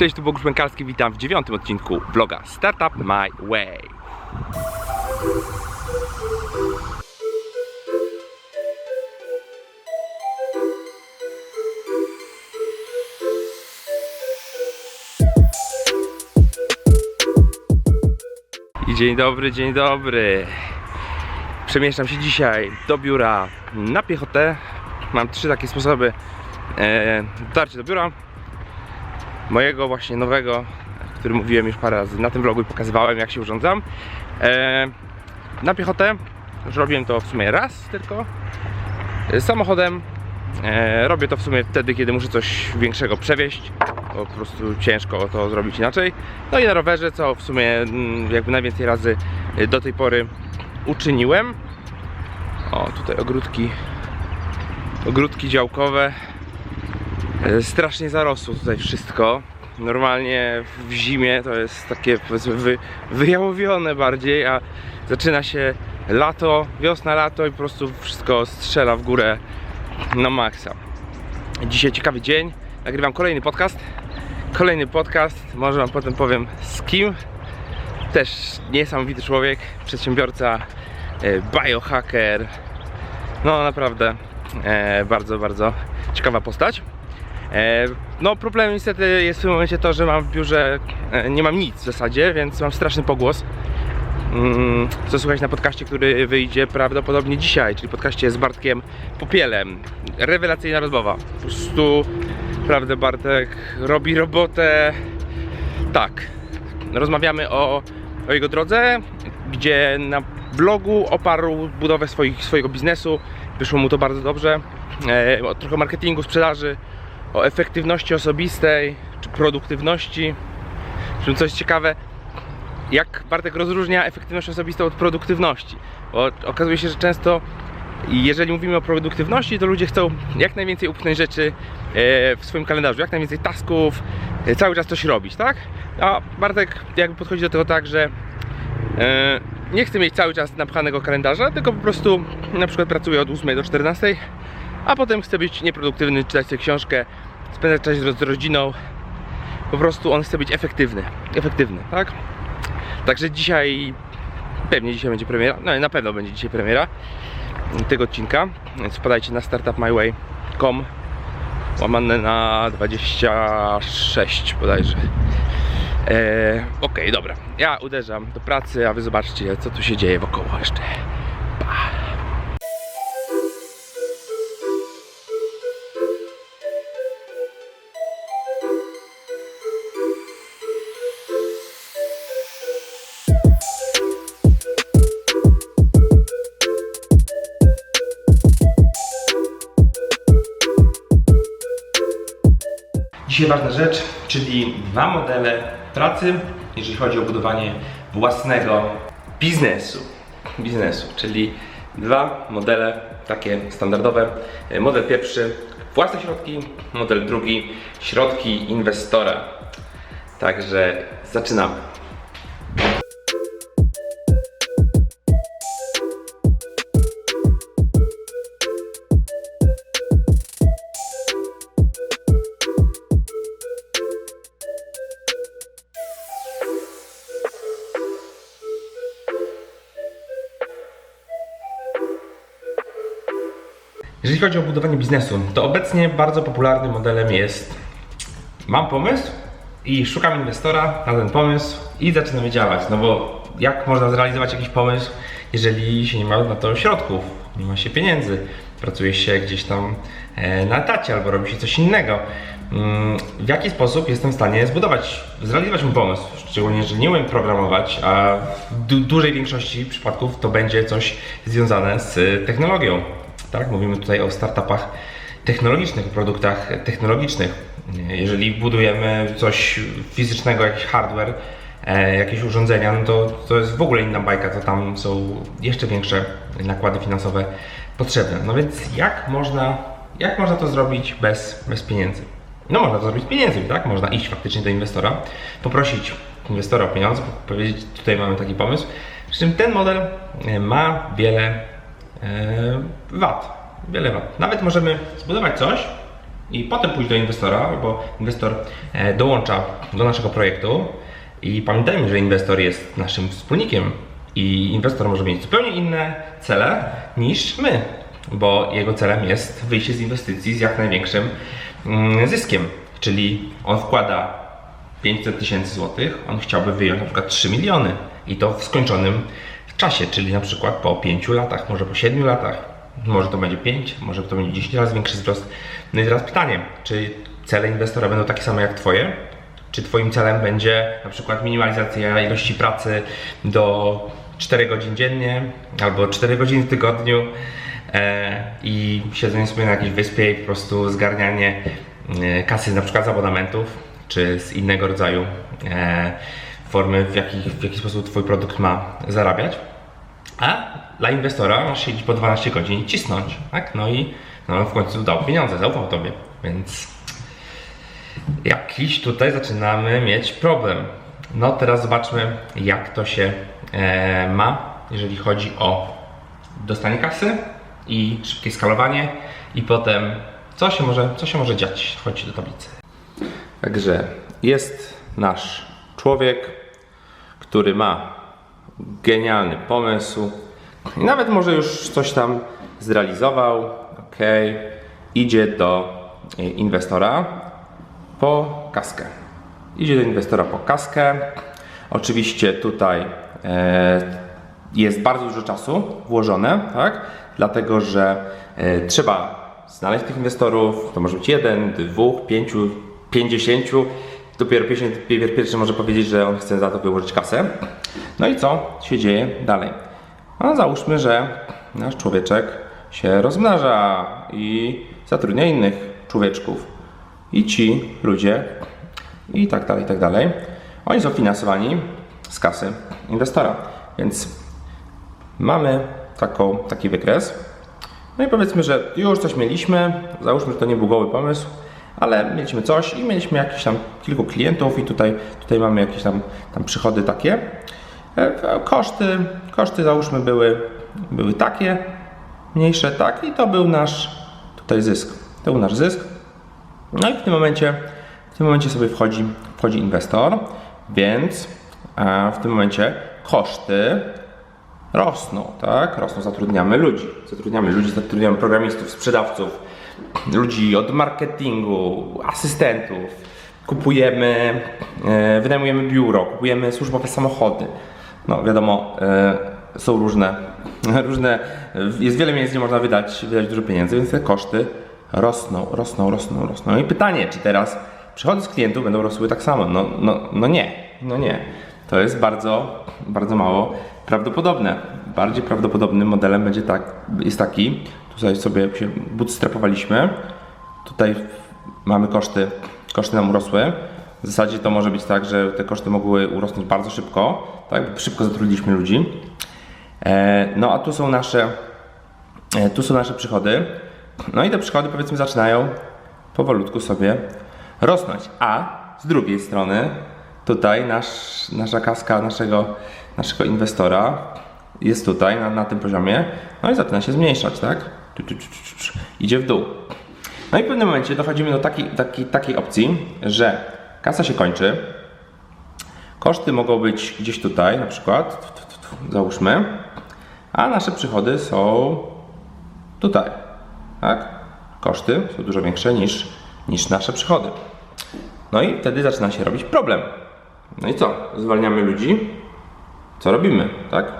Cześć, tu Bogusz Bękalski, witam w dziewiątym odcinku vloga Startup My Way. I dzień dobry, dzień dobry. Przemieszczam się dzisiaj do biura na piechotę. Mam trzy takie sposoby e, dotarcia do biura. Mojego właśnie nowego, o którym mówiłem już parę razy na tym vlogu i pokazywałem jak się urządzam. E, na piechotę robiłem to w sumie raz tylko. E, Samochodem e, robię to w sumie wtedy, kiedy muszę coś większego przewieźć. Bo po prostu ciężko to zrobić inaczej. No i na rowerze, co w sumie mm, jakby najwięcej razy do tej pory uczyniłem. O, tutaj ogródki ogródki działkowe. E, Strasznie zarosło tutaj wszystko. Normalnie w zimie to jest takie powiedzmy wy, wyjałowione bardziej, a zaczyna się lato, wiosna, lato i po prostu wszystko strzela w górę na maksa. Dzisiaj ciekawy dzień. Nagrywam kolejny podcast. Kolejny podcast, może wam potem powiem z kim. Też niesamowity człowiek, przedsiębiorca, e, biohacker. No naprawdę e, bardzo, bardzo ciekawa postać. E, no problemem niestety jest w tym momencie to, że mam w biurze, e, nie mam nic w zasadzie, więc mam straszny pogłos. Mm, co słuchać na podcaście, który wyjdzie prawdopodobnie dzisiaj, czyli podcaście z Bartkiem Popielem. Rewelacyjna rozmowa. Po prostu, naprawdę Bartek robi robotę tak. Rozmawiamy o, o jego drodze, gdzie na blogu oparł budowę swoich, swojego biznesu. Wyszło mu to bardzo dobrze. E, trochę marketingu, sprzedaży, o efektywności osobistej czy produktywności. Przy coś ciekawe, jak Bartek rozróżnia efektywność osobistą od produktywności. Bo okazuje się, że często jeżeli mówimy o produktywności, to ludzie chcą jak najwięcej upchnąć rzeczy e, w swoim kalendarzu, jak najwięcej tasków, e, cały czas coś robić, tak? A Bartek jakby podchodzi do tego tak, że e, nie chce mieć cały czas napchanego kalendarza, tylko po prostu na przykład pracuje od 8 do 14, a potem chce być nieproduktywny, czytać sobie książkę, spędzać czas z rodziną. Po prostu on chce być efektywny, efektywny, tak? Także dzisiaj, pewnie dzisiaj będzie premiera, no i na pewno będzie dzisiaj premiera tego odcinka, więc wpadajcie na startupmyway.com łamane na 26 bodajże. Eee, Okej, dobra. Ja uderzam do pracy, a wy zobaczcie, co tu się dzieje wokoło jeszcze. Dzisiaj ważna rzecz, czyli dwa modele pracy, jeżeli chodzi o budowanie własnego biznesu. Biznesu, czyli dwa modele takie standardowe. Model pierwszy własne środki, model drugi środki inwestora. Także zaczynamy. Jeżeli chodzi o budowanie biznesu, to obecnie bardzo popularnym modelem jest mam pomysł i szukam inwestora na ten pomysł i zaczynamy działać. No bo jak można zrealizować jakiś pomysł, jeżeli się nie ma na to środków, nie ma się pieniędzy, pracuje się gdzieś tam e, na etacie albo robi się coś innego. Mm, W jaki sposób jestem w stanie zbudować, zrealizować mój pomysł? Szczególnie jeżeli nie umiem programować, a w du- dużej większości przypadków to będzie coś związane z technologią. Tak, mówimy tutaj o startupach technologicznych, produktach technologicznych. Jeżeli budujemy coś fizycznego, jakiś hardware, e, jakieś urządzenia, no to to jest w ogóle inna bajka, to tam są jeszcze większe nakłady finansowe potrzebne. No więc jak można, jak można to zrobić bez, bez pieniędzy? No można to zrobić z pieniędzmi, tak? Można iść faktycznie do inwestora, poprosić inwestora o pieniądze, powiedzieć tutaj mamy taki pomysł. Przy czym ten model e, ma wiele wad. Wiele wad. Nawet możemy zbudować coś, i potem pójść do inwestora, bo inwestor e, dołącza do naszego projektu i pamiętajmy, że inwestor jest naszym wspólnikiem i inwestor może mieć zupełnie inne cele niż my, bo jego celem jest wyjście z inwestycji z jak największym mm, zyskiem, czyli on wkłada 500 tysięcy złotych, on chciałby wyjąć na przykład 3 miliony i to w skończonym czasie, czyli na przykład po 5 latach, może po 7 latach, może to będzie 5, może to będzie 10 razy większy wzrost. No i teraz pytanie, czy cele inwestora będą takie same jak Twoje? Czy Twoim celem będzie na przykład minimalizacja ilości pracy do 4 godzin dziennie albo 4 godziny w tygodniu e, i siedzenie sobie na jakiejś wyspie i po prostu zgarnianie e, kasy na przykład z abonamentów czy z innego rodzaju e, formy, w jaki, w jaki sposób Twój produkt ma zarabiać. A dla inwestora masz siedzieć po 12 godzin i cisnąć, tak? No i no, w końcu dał pieniądze, zaufał Tobie, więc jakiś tutaj zaczynamy mieć problem. No teraz zobaczmy, jak to się e, ma, jeżeli chodzi o dostanie kasy i szybkie skalowanie i potem co się może, co się może dziać, chodź do tablicy. Także jest nasz człowiek, który ma genialny pomysł i nawet może już coś tam zrealizował. Ok, idzie do e, inwestora po kaskę. Idzie do inwestora po kaskę. Oczywiście tutaj e, jest bardzo dużo czasu włożone, tak? Dlatego, że e, trzeba znaleźć tych inwestorów. To może być jeden, dwóch, pięciu, pięćdziesięciu. Dopiero pierwszy, może powiedzieć, że on chce za to wyłożyć kasę. No i co się dzieje dalej? No załóżmy, że nasz człowieczek się rozmnaża i zatrudnia innych człowieczków. I ci ludzie, i tak dalej, i tak dalej, oni są finansowani z kasy inwestora. Więc mamy taką, taki wykres. No i powiedzmy, że już coś mieliśmy, załóżmy, że to nie był goły pomysł, ale mieliśmy coś i mieliśmy jakiś tam kilku klientów i tutaj, tutaj mamy jakieś tam, tam przychody takie. E, Koszty, koszty załóżmy były, były takie, mniejsze, tak i to był nasz tutaj zysk. To był nasz zysk. No i w tym momencie, w tym momencie sobie wchodzi, wchodzi inwestor, więc w tym momencie koszty rosną, tak? Rosną, zatrudniamy ludzi. Zatrudniamy ludzi, zatrudniamy programistów, sprzedawców, ludzi od marketingu, asystentów. Kupujemy, e, wynajmujemy biuro, kupujemy służbowe samochody. No wiadomo, e, są różne, różne, jest wiele miejsc, gdzie można wydać, wydać dużo pieniędzy, więc te koszty rosną, rosną, rosną, rosną. I pytanie, czy teraz przychody z klientów będą rosły tak samo? No, no, no nie, no nie. To jest bardzo, bardzo mało prawdopodobne. Bardziej prawdopodobnym modelem będzie tak, jest taki, tutaj sobie się bootstrapowaliśmy, tutaj mamy koszty, koszty nam urosły. W zasadzie to może być tak, że te koszty mogły urosnąć bardzo szybko, tak? Szybko zatrudniliśmy ludzi. E, no a tu są nasze, e, tu są nasze przychody. No i te przychody powiedzmy zaczynają powolutku sobie rosnąć. A z drugiej strony tutaj nasz, nasza kaska naszego, naszego inwestora jest tutaj na, na tym poziomie, no i zaczyna się zmniejszać, tak? Idzie w dół. No i w pewnym momencie dochodzimy do takiej, takiej, opcji, że kasa się kończy, koszty mogą być gdzieś tutaj, na przykład, załóżmy, a nasze przychody są tutaj, tak? Koszty są dużo większe niż, niż nasze przychody. No i wtedy zaczyna się robić problem. No i co? Zwalniamy ludzi. Co robimy, tak?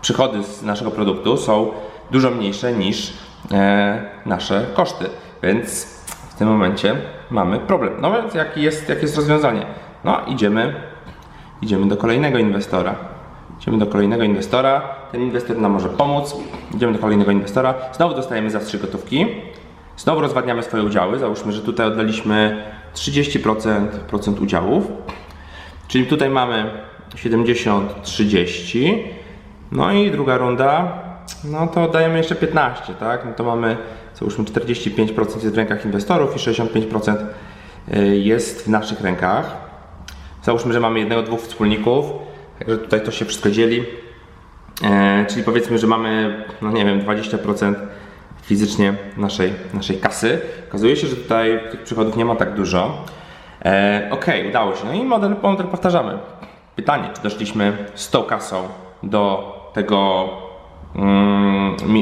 Przychody z naszego produktu są dużo mniejsze niż nasze koszty, więc w tym momencie mamy problem. No więc jakie jest, jakie jest rozwiązanie? No idziemy, idziemy do kolejnego inwestora. Idziemy do kolejnego inwestora, ten inwestor nam może pomóc. Idziemy do kolejnego inwestora, znowu dostajemy zastrzyk gotówki. Znowu rozwadniamy swoje udziały. Załóżmy, że tutaj oddaliśmy 30% procent udziałów. Czyli tutaj mamy 70-30. No i druga runda, no to dajemy jeszcze 15, tak? No to mamy, załóżmy 45% jest w rękach inwestorów i 65% jest w naszych rękach. Załóżmy, że mamy jednego, dwóch wspólników, także tutaj to się wszystko dzieli. E, czyli powiedzmy, że mamy, no nie wiem, 20% fizycznie naszej, naszej kasy. Okazuje się, że tutaj tych przychodów nie ma tak dużo. E, Okej, udało się. No i model, model powtarzamy. Pytanie, czy doszliśmy z tą kasą do tego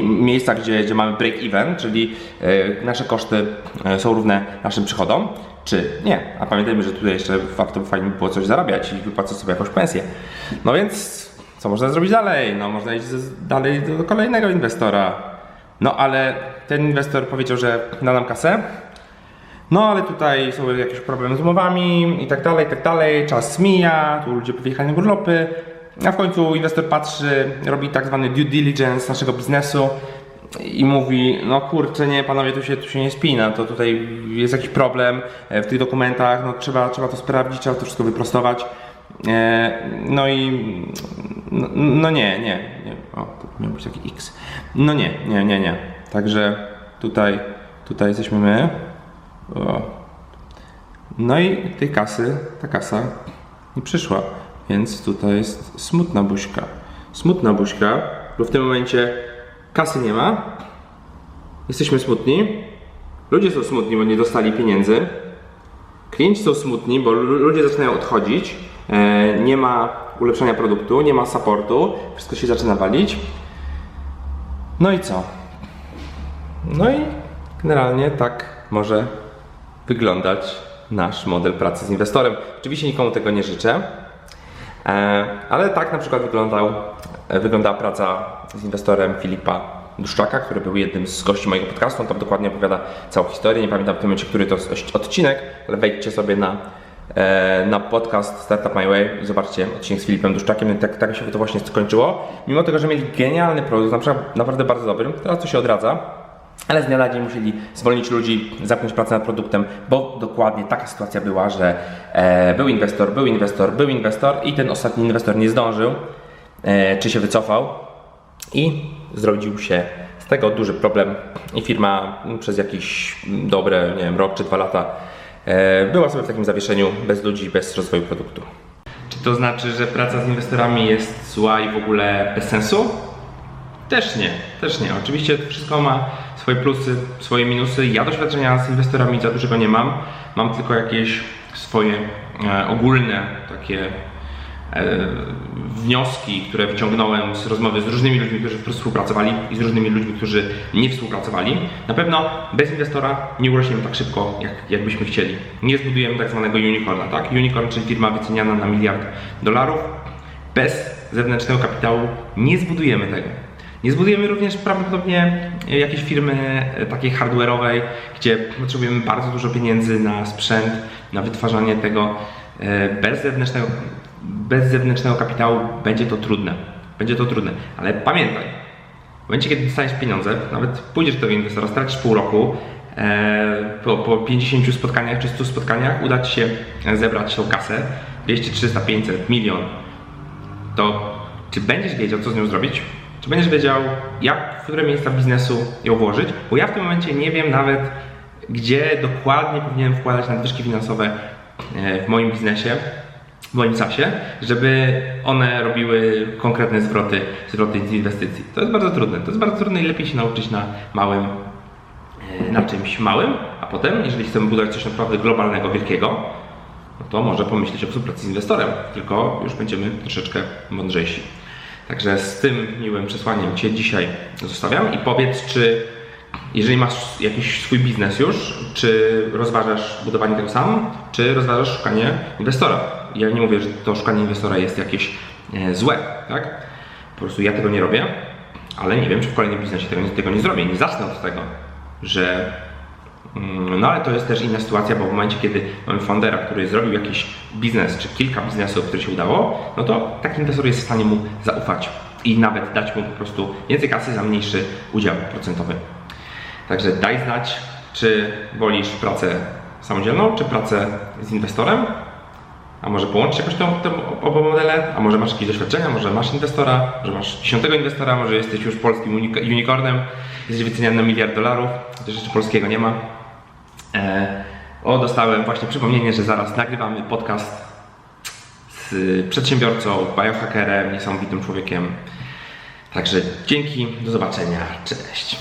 miejsca, gdzie, gdzie mamy break-even, czyli e, nasze koszty e, są równe naszym przychodom, czy nie. A pamiętajmy, że tutaj jeszcze warto fajnie by było coś zarabiać i wypłacać sobie jakąś pensję. No więc co można zrobić dalej? No można iść dalej do kolejnego inwestora. No ale ten inwestor powiedział, że da nam kasę, no ale tutaj są jakieś problemy z umowami i tak dalej, i tak dalej. Czas mija, tu ludzie wyjechali na urlopy. A w końcu inwestor patrzy, robi tak zwany due diligence naszego biznesu i mówi, no kurczę, nie panowie, tu się, tu się nie spina, to tutaj jest jakiś problem e, w tych dokumentach, no trzeba, trzeba to sprawdzić, trzeba to wszystko wyprostować. E, No i no, no nie, nie, nie. O, to miał być taki X. No nie, nie, nie, nie. Także tutaj, tutaj jesteśmy my. O. No i tej kasy, ta kasa nie przyszła, więc tutaj jest smutna buźka. Smutna buźka, bo w tym momencie kasy nie ma. Jesteśmy smutni. Ludzie są smutni, bo nie dostali pieniędzy. Klienci są smutni, bo lu- ludzie zaczynają odchodzić. E, nie ma ulepszania produktu, nie ma supportu, wszystko się zaczyna walić. No i co? No i generalnie tak może wyglądać nasz model pracy z inwestorem. Oczywiście nikomu tego nie życzę, ale tak na przykład wyglądał, e, wyglądała praca z inwestorem Filipa Duszczaka, który był jednym z gości mojego podcastu. On tam dokładnie opowiada całą historię. Nie pamiętam w tym momencie, który to odcinek, ale wejdźcie sobie na, e, na podcast Startup My Way i zobaczcie odcinek z Filipem Duszczakiem. Tak, tak się to właśnie skończyło. Mimo tego, że mieli genialny produkt, na przykład naprawdę bardzo dobry, teraz to się odradza. Ale z dnia na dzień musieli zwolnić ludzi, zamknąć pracę nad produktem, bo dokładnie taka sytuacja była, że e, był inwestor, był inwestor, był inwestor i ten ostatni inwestor nie zdążył, e, czy się wycofał i zrodził się z tego duży problem i firma przez jakieś mm, dobre, nie wiem, rok czy dwa lata e, była sobie w takim zawieszeniu bez ludzi, bez rozwoju produktu. Czy to znaczy, że praca z inwestorami jest zła i w ogóle bez sensu? Też nie, też nie. Oczywiście wszystko ma swoje plusy, swoje minusy. Ja doświadczenia z inwestorami za dużego nie mam. Mam tylko jakieś swoje e, ogólne takie e, wnioski, które wyciągnąłem z rozmowy z różnymi ludźmi, którzy współpracowali i z różnymi ludźmi, którzy nie współpracowali. Na pewno bez inwestora nie urośniemy tak szybko, jak, jak byśmy chcieli. Nie zbudujemy tak zwanego unicorna, tak? Unicorn, czyli firma wyceniana na miliard dolarów. Bez zewnętrznego kapitału nie zbudujemy tego. Nie zbudujemy również prawdopodobnie jakiejś firmy e, takiej hardware'owej, gdzie potrzebujemy bardzo dużo pieniędzy na sprzęt, na wytwarzanie tego. E, Bez zewnętrznego, bez zewnętrznego kapitału będzie to trudne. Będzie to trudne, ale pamiętaj, w momencie, kiedy dostaniesz pieniądze, nawet pójdziesz do inwestora, stracisz pół roku, e, po, po 50 spotkaniach czy 100 spotkaniach uda Ci się zebrać tą kasę, 200, 300, 500, milion, to czy będziesz wiedział, co z nią zrobić? Czy będziesz wiedział, jak, w które miejsca biznesu ją włożyć? Bo ja w tym momencie nie wiem nawet, gdzie dokładnie powinienem wkładać nadwyżki finansowe e, w moim biznesie, w moim czasie, żeby one robiły konkretne zwroty, zwroty z inwestycji. To jest bardzo trudne. To jest bardzo trudne i lepiej się nauczyć na małym, e, na czymś małym, a potem, jeżeli chcemy budować coś naprawdę globalnego, wielkiego, no to może pomyśleć o współpracy z inwestorem, tylko już będziemy troszeczkę mądrzejsi. Także z tym miłym przesłaniem Cię dzisiaj zostawiam i powiedz, czy jeżeli masz jakiś swój biznes już, czy rozważasz budowanie tego sam, czy rozważasz szukanie inwestora. Ja nie mówię, że to szukanie inwestora jest jakieś e, złe, tak? Po prostu ja tego nie robię, ale nie wiem, czy w kolejnym biznesie tego, tego nie zrobię. Nie zacznę od tego, że No ale to jest też inna sytuacja, bo w momencie, kiedy mamy foundera, który zrobił jakiś biznes, czy kilka biznesów, które się udało, no to taki inwestor jest w stanie mu zaufać i nawet dać mu po prostu więcej kasy za mniejszy udział procentowy. Także daj znać, czy wolisz pracę samodzielną, czy pracę z inwestorem, a może połączyć jakoś tą oba modele, a może masz jakieś doświadczenia, może masz inwestora, może masz dziesiątego inwestora, może jesteś już polskim unicornem, jesteś wyceniany na miliard dolarów, chociaż jeszcze polskiego nie ma. E, o, dostałem właśnie przypomnienie, że zaraz nagrywamy podcast z przedsiębiorcą, biohackerem, niesamowitym człowiekiem. Także dzięki, do zobaczenia, cześć.